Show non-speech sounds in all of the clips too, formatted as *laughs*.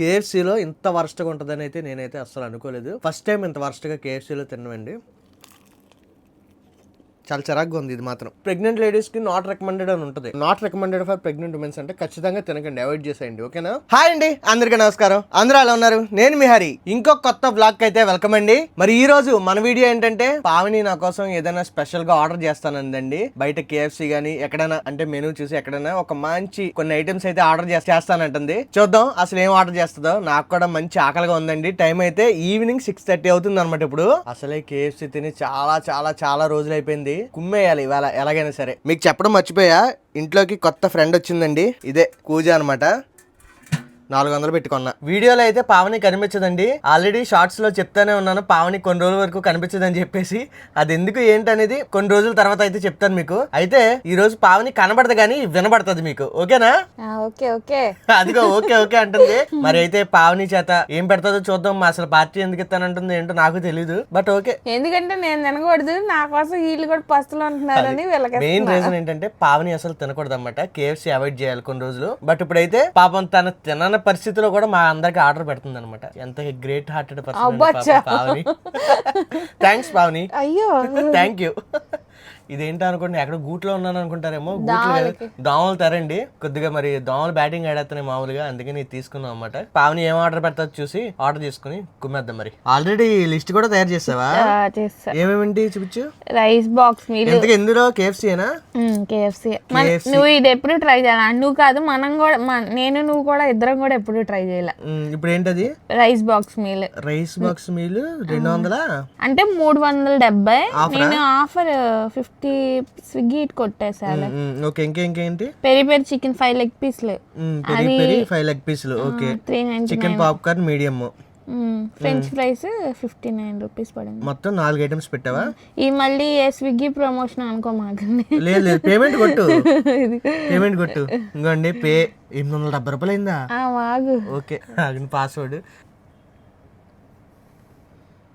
కేఎఫ్సీలో ఇంత వరస్ట్గా ఉంటుందని అయితే నేనైతే అస్సలు అనుకోలేదు. ఫస్ట్ టైం ఇంత వరస్ట్గా కేఎఫ్సీలో తినవండి చాలా చిరాగ్గా ఉంది ఇది మాత్రం. ప్రెగ్నెంట్ లేడీస్కి నాట్ రికమెండెడ్ అని ఉంటుంది. Not recommended for pregnant womens అంటే ఖచ్చితంగా తినకండి అవాయిడ్ చేసేయండి ఓకేనా హాయ్ అండి అందరికీ నమస్కారం. అందరూ ఎలా ఉన్నారు? నేను మీ హరి. ఇంకొక కొత్త బ్లాగ్ అయితే వెల్కమ్ అండి. మరి ఈ రోజు మన వీడియో ఏంటంటే పావని నా కోసం ఏదైనా స్పెషల్గా ఆర్డర్ చేస్తానందండి. బయట కేఎఫ్సి గానీ ఎక్కడైనా అంటే మెనూ చూసి ఎక్కడైనా ఒక మంచి కొన్ని ఐటమ్స్ అయితే ఆర్డర్ చేస్తానంటుంది. చూద్దాం అసలు ఏం ఆర్డర్ చేస్తుందో. నాకు కూడా మంచి ఆకలిగా ఉందండి. టైం అయితే ఈవినింగ్ సిక్స్ థర్టీ అవుతుంది అనమాట ఇప్పుడు. అసలే కేఎఫ్సి తిని చాలా చాలా చాలా రోజులు అయిపోయింది. కుమ్మేయాలి ఇవాళ ఎలాగైనా సరే. మీకు చెప్పడం మర్చిపోయా ఇంట్లోకి కొత్త ఫ్రెండ్ వచ్చిందండి. ఇదే కూజా అనమాట నాలుగు వందలు పెట్టుకున్నా. వీడియోలో అయితే పావని కనిపించదండి. ఆల్రెడీ షార్ట్స్లో చెప్తానే ఉన్నాను పావని కొన్ని రోజుల వరకు కనిపించదని చెప్పేసి. అది ఎందుకు ఏంటనేది కొన్ని రోజుల తర్వాత అయితే చెప్తాను మీకు. అయితే ఈ రోజు పావని కనబడదు కానీ వినబడుతుంది మీకు. ఓకేనా? ఆ, ఓకే ఓకే. *laughs* అదిగో ఓకే ఓకే అంటుంది. మరి అయితే పావని చేత ఏం పెడతాదో చూద్దాం. మా అసలు పార్టీ ఎందుకు ఇస్తానంటుంది ఏంటో నాకు తెలియదు బట్ ఓకే ఎందుకంటే నేను తినకూడదు. నా కోసం వీళ్ళు కూడా పస్తులు అంటున్నారని వీళ్ళకి మెయిన్ రీజన్ ఏంటంటే పావని అసలు తినకూడదు అనమాట కేఎఫ్సీ అవాయిడ్ చేయాలి కొన్ని రోజులు. బట్ ఇప్పుడైతే పాపం తన తినని పరిస్థితిలో కూడా మా అందరికి ఆర్డర్ పెడుతుంది అనమాట ఎంత great hearted person thanks Pavani. అయ్యో. థ్యాంక్ యూ ఇదేంటో అనుకోండి ఎక్కడ గూట్లో ఉన్నాను అనుకుంటారేమో. దోమలు తరండి. కొద్దిగా మరి దోమలు బ్యాటింగ్ ఆడేస్తున్నాయి మామూలుగా అందుకని తీసుకున్నాం అనమాట పావని ఏం ఆర్డర్ పెడతా చూసి ఆర్డర్ చేసుకుని కుమ్మేద్దాం మరి. ఆల్రెడీ లిస్ట్ కూడా తయారు చేసావా? ఏమేమింటి చూపించు? రైస్ బాక్స్ ఎందులో? కేఎఫ్సీనా కేఎఫ్సి. నువ్వు ఇది ఎప్పుడు ట్రై చేయాలి? నువ్వు కాదు మనం కూడా నేను నువ్వు కూడా ఇద్దరం కూడా ఎప్పుడు ట్రై చేయాలి? ఇప్పుడు ఏంటది? Rice box meal. Rice box meal రెండు వందలా? అంటే మూడు వందల డెబ్బై. నేను ఆఫర్ ఫిఫ్టీ స్విగ్గీ ఇటు కొట్టేసాను ఓకే ఇంకా ఇంకేంటి peri peri chicken five leg పీస్లు. Peri peri five leg పీసులు. Okay. Three ninety chicken popcorn medium. French fries fifty nine rupees పడింది. మొత్తం నాలుగు ఐటమ్స్ పెట్టావా? ఈ మళ్ళీ స్విగ్గీ ప్రమోషన్ అనుకోమాకండి. లేదు లేదు. పేమెంట్ కొట్టు. పేమెంట్ కొట్టు. ఇంకోండి పే ఎనిమిది వందల డెబ్బై రూపాయలు అయిందా? వాగు ఓకే పాస్వర్డ్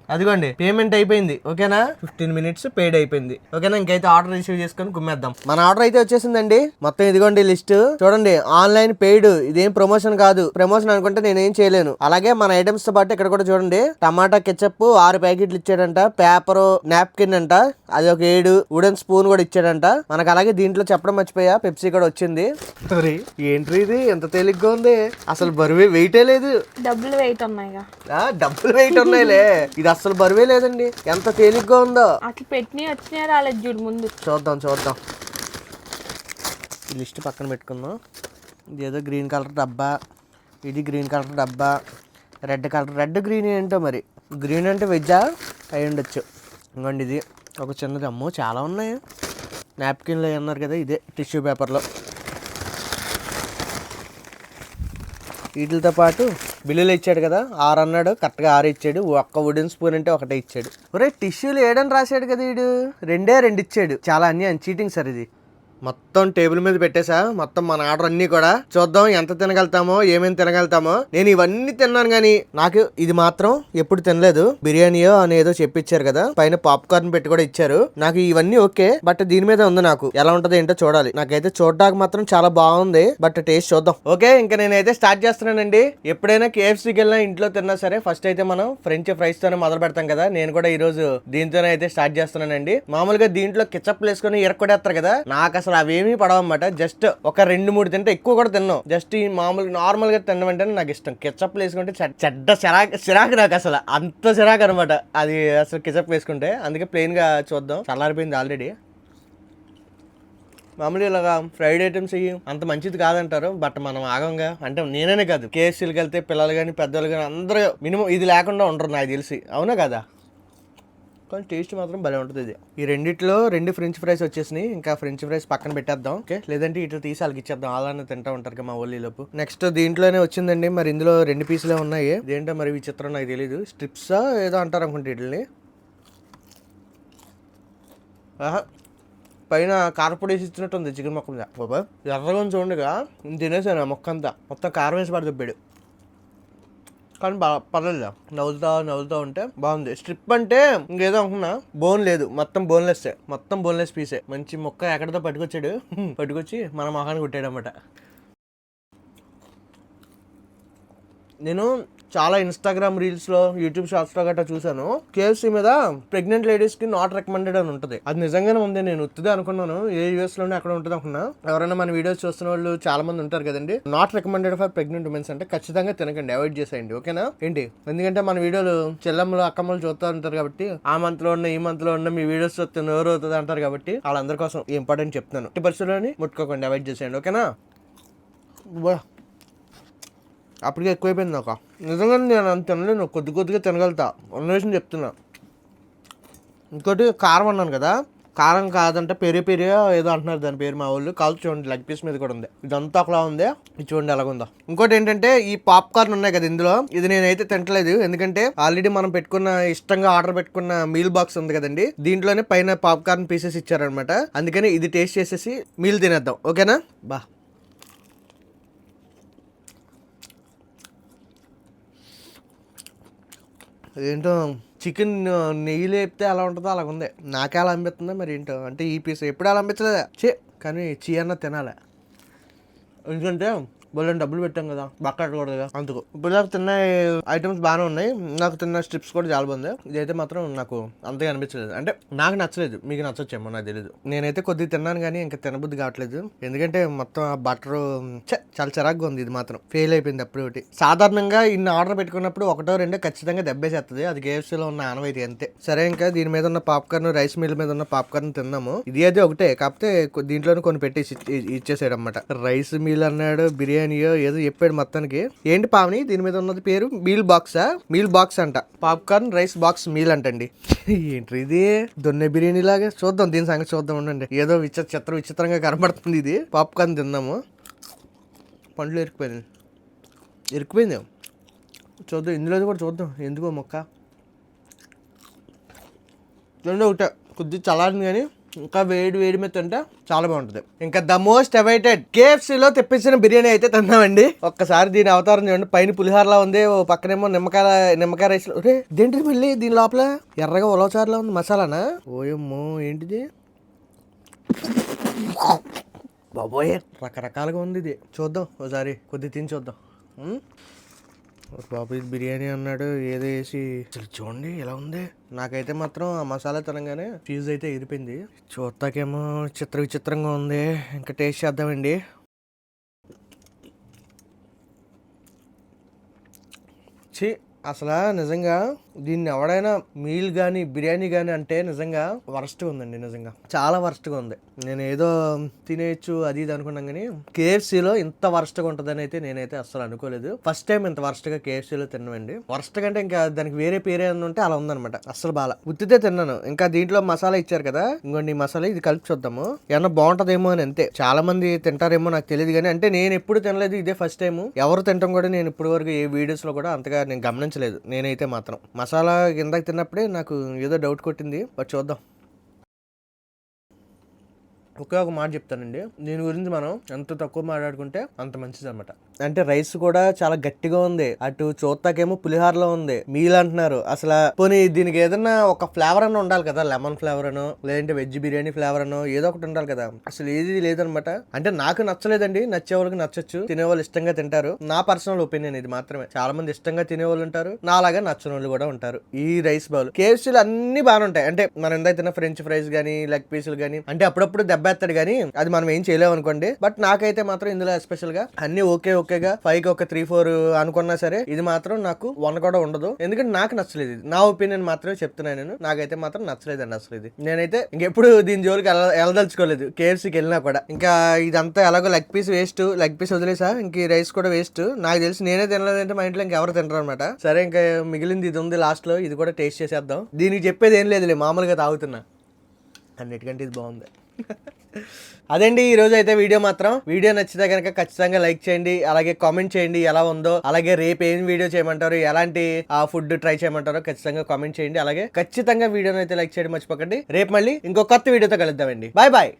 అదిగోండి పేమెంట్ అయిపోయింది ఓకేనా? ఫిఫ్టీన్ మినిట్స్ పేడ్ అయిపోయింది. ఓకేనా? ఇంకైతే ఆర్డర్ రిసీవ్ చేసుకొని కుమ్మేద్దాం. మన ఆర్డర్ అయితే వచ్చేసిందండి. మొత్తం ఇదిగోండి లిస్ట్ చూడండి ఆన్లైన్ పెయిడ్ ఇదేం ప్రమోషన్ కాదు. ప్రమోషన్ అనుకుంటే నేనేం చేయలేను. అలాగే మన ఐటమ్స్తో పాటు ఇక్కడ కూడా చూడండి. టమాటా కెచప్ ఆరు ప్యాకెట్లు ఇచ్చాడంట. పేపర్ నాప్కిన్ అంట. అది ఒక ఏడు. వుడెన్ స్పూన్ కూడా ఇచ్చాడంట. మనకు అలాగే దీంట్లో చెప్పడం మర్చిపోయా. పెప్సీ కూడా వచ్చింది. మరి ఏంటి ఇది? ఎంత తేలిగ్గా ఉంది? అసలు బరువే వెయిటే లేదు. డబ్బులు వెయిట్ ఉన్నాయిగా. ఆ, డబ్బులు వెయిట్ ఉన్నాయిలే. ఇది అసలు బరువే లేదండి. ఎంత తేలిగ్గా ఉందో. అట్లా పెట్టినవి వచ్చినాయి రాలేదు చూడు ముందు. చూద్దాం చూద్దాం. ఈ లిస్ట్ పక్కన పెట్టుకుందాం. ఇది ఏదో గ్రీన్ కలర్ డబ్బా. ఇది గ్రీన్ కలర్ డబ్బా. రెడ్ కలర్ రెడ్ గ్రీన్ ఏంటో మరి. గ్రీన్ అంటే వెజ్జా? అయి ఉండొచ్చు. ఇంకోండి ఇది. ఒక చిన్నది. అమ్మో చాలా ఉన్నాయి. నాప్కిన్లో అన్నారు కదా ఇదే టిష్యూ పేపర్లో. వీటితో పాటు బిల్లులు ఇచ్చాడు కదా ఆరు అన్నాడు కరెక్ట్గా ఆరు ఇచ్చాడు ఒక్క వుడెన్ స్పూన్ అంటే ఒకటే ఇచ్చాడు. ఒరే టిష్యూలు ఏడని రాశాడు కదా వీడు రెండే రెండు ఇచ్చాడు. చాలా అన్యాయం చీటింగ్ సార్ ఇది. మొత్తం టేబుల్ మీద పెట్టేశా మొత్తం మన ఆర్డర్ అన్ని కూడా. చూద్దాం ఎంత తినగలుగుతామో ఏమేమి తినగలుగుతామో. నేను ఇవన్నీ తిన్నాను కానీ నాకు ఇది మాత్రం ఎప్పుడు తినలేదు. బిర్యానీయో అని ఏదో చెప్పిచ్చారు కదా పైన పాప్కార్న్ పెట్టి కూడా ఇచ్చారు. నాకు ఇవన్నీ ఓకే బట్ దీని మీద ఉంది నాకు. ఎలా ఉంటది ఏంటో చూడాలి. నాకైతే చూడడానికి మాత్రం చాలా బాగుంది బట్ టేస్ట్ చూద్దాం. ఓకే ఇంకా నేనైతే స్టార్ట్ చేస్తున్నానండి. ఎప్పుడైనా కేఎఫ్సీకి వెళ్ళినా ఇంట్లో తిన్నా సరే ఫస్ట్ అయితే మనం ఫ్రెంచ్ ఫ్రైస్ తోనే మొదలు పెడతాం కదా. నేను కూడా ఈ రోజు దీంతోనే అయితే స్టార్ట్ చేస్తున్నానండి. మామూలుగా దీంట్లో కిచప్ వేసుకొని ఎరక్కొడేస్తారు కదా నాకు అసలు అవేమీ పడవన్నమాట. జస్ట్ ఒక రెండు మూడు తింటే ఎక్కువ కూడా తిన్నాం. జస్ట్ ఈ మామూలు నార్మల్గా తినడం అంటే నాకు ఇష్టం. కెచప్ వేసుకుంటే చెడ్- చెడ్డ చిరాకు చిరాకు నాకు అసలు. అంత చిరాకు అనమాట అది అసలు కెచప్ వేసుకుంటే. అందుకే ప్లెయిన్గా చూద్దాం. చల్లారిపోయింది ఆల్రెడీ మామూలుగా ఇలాగా ఫ్రైడ్ ఐటమ్స్ ఇవి అంత మంచిది కాదంటారు. బట్ మనం ఆగంగా. అంటే నేనే కాదు. కేఎస్సీలకి వెళ్తే పిల్లలు కానీ పెద్దలు కానీ అందరూ మినిమం ఇది లేకుండా ఉండరు నాకు తెలిసి. అవునా కదా? కానీ టేస్ట్ మాత్రం భలే ఉంటుంది ఇది. ఈ రెండిట్లో రెండు ఫ్రెంచ్ ఫ్రైస్ వచ్చేసినాయి. ఇంకా ఫ్రెంచ్ ఫ్రైస్ పక్కన పెట్టేద్దాం. ఓకే? లేదంటే ఇట్లా తీసి వాళ్ళకి ఇచ్చేద్దాం. అలానే తింటా ఉంటారు మా మా లోపు. నెక్స్ట్ దీంట్లోనే వచ్చిందండి. మరి ఇందులో రెండు పీసులే ఉన్నాయి. ఇదేంటో మరి విచిత్రం నాకు తెలియదు స్ట్రిప్సా ఏదో అంటారు అనుకుంటే వీటిని ఆహా. పైన కారపొడి వేసి ఇచ్చినట్టు ఉంది చికెన్ మొక్క మీద. బాబా ఎర్రగా ఉంది చూడగా తినేసాను ఆ మొక్క అంతా మొత్తం కారం వేసి పడి దొబ్బాడు కానీ బా పర్లేదు నవ్వులుతా నవ్వులుతా ఉంటే బాగుంది. స్ట్రిప్ అంటే ఇంకేదో అనుకున్నా. బోన్ లేదు. మొత్తం బోన్లెస్ మొత్తం బోన్లెస్ పీసే. మంచి మొక్క ఎక్కడితో పట్టుకొచ్చాడు. పట్టుకొచ్చి మన మొహాన్ని కొట్టాడు అనమాట నేను చాలా ఇన్స్టాగ్రామ్ రీల్స్లో యూట్యూబ్ షార్ట్స్లో గట్రా చూసాను కేఎఫ్సీ మీద ప్రెగ్నెంట్ లేడీస్కి నాట్ రికమెండెడ్ అని ఉంటుంది. అది నిజంగానే ఉంది నేను ఉత్తుదే అనుకున్నాను. ఏ యూఎస్లోనే అక్కడ ఉంటుంది అనుకున్నా. ఎవరైనా మన వీడియోస్ చూస్తున్న వాళ్ళు చాలా మంది ఉంటారు కదండి. Not recommended for pregnant womens అంటే ఖచ్చితంగా తినకండి అవాయిడ్ చేసేయండి ఓకేనా? ఏంటి? ఎందుకంటే మన వీడియోలు చెల్లమ్మలు అక్కమ్మలు చూస్తూ ఉంటారు కాబట్టి ఆ మంత్లో ఉన్న ఈ మంత్లో ఉన్న మీ వీడియోస్ చూస్తే నోరు అవుతుంది అంటారు కాబట్టి వాళ్ళందరి కోసం ఇంపార్టెంట్ చెప్తున్నాను. ఎట్టి పరిస్థితుల్లోని ముట్టుకోకండి అవాయిడ్ చేసేయండి ఓకేనా? అప్పటికే ఎక్కువైపోయింది నాకు. నిజంగా నేను అంత తినలేను. కొద్ది కొద్దిగా తినగలుగుతా. అన్వేషణ చెప్తున్నా. ఇంకోటి కారం అన్నాను కదా. కారం కాదంటే పెరి పెరి ఏదో అంటున్నారు దాని పేరు మా వాళ్ళు కాల్ చూడండి లెగ్ పీస్ మీద కూడా ఉంది. ఇదంతా ఒకలా ఉంది. ఇది చూడండి ఎలాగుందో. ఇంకోటి ఏంటంటే ఈ పాప్కార్న్ ఉన్నాయి కదా ఇందులో. ఇది నేనైతే తింటలేదు. ఎందుకంటే ఆల్రెడీ మనం పెట్టుకున్న ఇష్టంగా ఆర్డర్ పెట్టుకున్న మీల్ బాక్స్ ఉంది కదండి. దీంట్లోనే పైన పాప్కార్న్ పీసెస్ ఇచ్చారనమాట అందుకని ఇది టేస్ట్ చేసేసి మీల్ తినేద్దాం. ఓకేనా? బా. ఏంటో చికెన్ నెయ్యి లేపితే అలా ఉంటుందో అలా ఉంది నాకే అలా అనిపిస్తుందో మరి ఏంటో. అంటే ఈ పీస్ ఎప్పుడు అలా అనిపించలేదా. చే కానీ చీ అన్న తినాలి. ఎందుకంటే బోళ్ళని డబ్బులు పెట్టాం కదా బక్క కట్టకూడదు అందుకు. ఇప్పుడు నాకు తిన్న ఐటమ్స్ బాగానే ఉన్నాయి. నాకు తిన్న స్ట్రిప్స్ కూడా చాలా బాగుంది. ఇదైతే మాత్రం నాకు అంతగా అనిపించలేదు. అంటే నాకు నచ్చలేదు. మీకు నచ్చొచ్చేమో నాకు తెలియదు నేనైతే కొద్దిగా తిన్నాను కానీ ఇంకా తినబుద్ధి కావట్లేదు. ఎందుకంటే మొత్తం ఆ బటర్ చాలా చిరాగ్గా ఉంది ఇది మాత్రం. ఫెయిల్ అయిపోయింది అప్పుడు ఒకటి సాధారణంగా ఇన్ని ఆర్డర్ పెట్టుకున్నప్పుడు ఒకటో రెండో ఖచ్చితంగా దెబ్బేసేస్తుంది అది కేఎఫ్సీలో ఉన్న ఆనవైతే అంతే. సరే ఇంకా దీని మీద ఉన్న పాప్కార్న్ రైస్ మిల్ మీద ఉన్న పాప్కార్న్ తిన్నాము. ఇది అయితే ఒకటే. కాకపోతే దీంట్లోనే కొన్ని పెట్టేసి ఇచ్చేసాడు అనమాట రైస్ మీల్ అన్నాడు బిర్యానీ బిర్యానీయో ఏదో చెప్పాడు మొత్తానికి. ఏంటి పావని? దీని మీద ఉన్నది పేరు మీల్ బాక్సా? మీల్ బాక్స్ అంట. పాప్కార్న్ రైస్ బాక్స్ మీల్ అంటండి. ఏంటి ఇది? దొన్నె బిర్యానీ లాగా? చూద్దాం దీని సంగతి చూద్దాం ఉండండి. ఏదో విచిత్ర చిత్ర విచిత్రంగా కనబడుతుంది ఇది. పాప్కార్న్ తిన్నాము పండ్లు ఇరికిపోయింది ఇరికిపోయింది చూద్దాం ఇందులో కూడా చూద్దాం. ఎందుకో మొక్క? రెండు ఒకటే. కొద్ది చలాడింది కానీ ఇంకా వేడి వేడి మీద తింటే చాలా బాగుంటుంది. ఇంకా ద మోస్ట్ అవైటెడ్ కేఎఫ్సీలో తెప్పించిన బిర్యానీ అయితే తిన్నామండి. ఒక్కసారి దీని అవతారం చూడండి. పైన పులిహోరలా ఉంది ఓ పక్కనేమో నిమ్మకాయ నిమ్మకాయ రైస్ రే మళ్ళీ? దీని లోపల ఎర్రగా ఉలవచారులా ఉంది మసాలానా? ఓయమ్మో ఏంటిది? బాబోయ్ రకరకాలుగా ఉంది ఇది. చూద్దాం ఒకసారి కొద్ది తిని చూద్దాం. బాబు ఇది బిర్యానీ అన్నాడు ఏదో వేసి అసలు చూడండి ఎలా ఉంది. నాకైతే మాత్రం ఆ మసాలా తినగానే చీజ్ అయితే ఇరిపింది చూస్తాకేమో చిత్ర విచిత్రంగా ఉంది. ఇంకా టేస్ట్ చేద్దామండి. ఛీ అసలు నిజంగా దీన్ని ఎవడైనా మీల్ కానీ బిర్యానీ కానీ అంటే నిజంగా వరస్ట్గా ఉందండి నిజంగా. చాలా వరస్ట్గా ఉంది. నేను ఏదో తినేయచ్చు అది ఇది అనుకున్నాం కానీ కేఎఫ్సీలో ఇంత వరస్ట్గా ఉంటుందని అయితే నేనైతే అస్సలు అనుకోలేదు. ఫస్ట్ టైం ఇంత వరస్ట్గా కేఎఫ్సీలో తిన్నామండి వరస్ట్ కంటే ఇంకా దానికి వేరే పేరే ఉంటే అలా ఉందనమాట అస్సలు బాగా ఉత్తితే తిన్నాను. ఇంకా దీంట్లో మసాలా ఇచ్చారు కదా ఇంకోండి మసాలా ఇది కలిపి చూద్దాము. ఏమన్నా బాగుంటుందేమో అని అంతే. చాలా మంది తింటారేమో నాకు తెలియదు కానీ అంటే నేను ఎప్పుడు తినలేదు ఇదే ఫస్ట్ టైం ఎవరు తింటాం కూడా నేను ఇప్పటి వరకు ఏ వీడియోస్లో కూడా అంతగా నేను గమనించలేదు. నేనైతే మాత్రం. మసాలా కిందకి తిన్నప్పుడే నాకు ఏదో డౌట్ కొట్టింది బట్ చూద్దాం. ఒకే ఒక మాట చెప్తానండి. దీని గురించి మనం ఎంత తక్కువ మాట్లాడుకుంటే అంత మంచిది అనమాట అంటే రైస్ కూడా చాలా గట్టిగా ఉంది. అటు చూస్తాకేమో పులిహారలో ఉంది. మీల్ అంటున్నారు. అసలు పోనీ దీనికి ఏదన్నా ఒక ఫ్లేవర్ అని ఉండాలి కదా. లెమన్ ఫ్లేవర్ అను లేదంటే వెజ్ బిర్యానీ ఫ్లేవర్ అను ఏదో ఒకటి ఉండాలి కదా. అసలు ఏది లేదనమాట అంటే నాకు నచ్చలేదండి. నచ్చే వాళ్ళకి నచ్చొచ్చు. తినే వాళ్ళు ఇష్టంగా తింటారు. నా పర్సనల్ ఒపీనియన్ ఇది మాత్రమే. చాలా మంది ఇష్టంగా తినే వాళ్ళు ఉంటారు. నా లాగా నచ్చని వాళ్ళు కూడా ఉంటారు. ఈ రైస్ బౌల్ కేఎఫ్సీలు అన్ని బాగానే ఉంటాయి. అంటే మనం ఎంత తిన్న ఫ్రెంచ్ ఫ్రైస్ కానీ లెగ్ పీసులు కానీ అంటే అప్పుడప్పుడు దెబ్బ దెబ్బేస్తాడు కానీ అది మనం ఏం చేయలేము అనుకోండి. బట్ నాకైతే మాత్రం ఇందులో ఎస్పెషల్గా అన్ని ఓకే ఓకేగా ఫైవ్కి ఒక త్రీ ఫోర్ అనుకున్నా సరే ఇది మాత్రం నాకు వన్ కూడా ఉండదు. ఎందుకంటే నాకు నచ్చలేదు ఇది. నా ఒపీనియన్ మాత్రమే చెప్తున్నాను నేను. నాకైతే మాత్రం నచ్చలేదండి అసలు ఇది. నేనైతే ఇంకెప్పుడు దీని జోలికి వెళ్ళ వెళ్ళదలుచుకోలేదు కేఎఫ్సీకి వెళ్ళినా కూడా. ఇంకా ఇదంతా ఎలాగో leg piece waste leg piece వదిలేసా? ఇంక రైస్ కూడా వేస్ట్ నాకు తెలిసి నేనే తినలేదంటే మా ఇంట్లో ఇంకెవరు తినరు అనమాట సరే ఇంకా మిగిలింది ఇది ఉంది లాస్ట్లో. ఇది కూడా టేస్ట్ చేసేద్దాం. దీనికి చెప్పేది ఏం లేదులే. మామూలుగా తాగుతున్నా. అన్నిటికంటే ఇది బాగుంది. అదండి ఈ రోజు అయితే వీడియో మాత్రం. వీడియో నచ్చితే కనుక ఖచ్చితంగా లైక్ చేయండి అలాగే కామెంట్ చేయండి ఎలా ఉందో అలాగే రేపు ఏం వీడియో చేయమంటారు ఎలాంటి ఆ ఫుడ్ ట్రై చేయమంటారో ఖచ్చితంగా కామెంట్ చేయండి అలాగే ఖచ్చితంగా వీడియోని అయితే లైక్ చేయడం మర్చిపోకండి. రేపు మళ్ళీ ఇంకో కొత్త వీడియోతో కలుద్దామండి. Bye bye.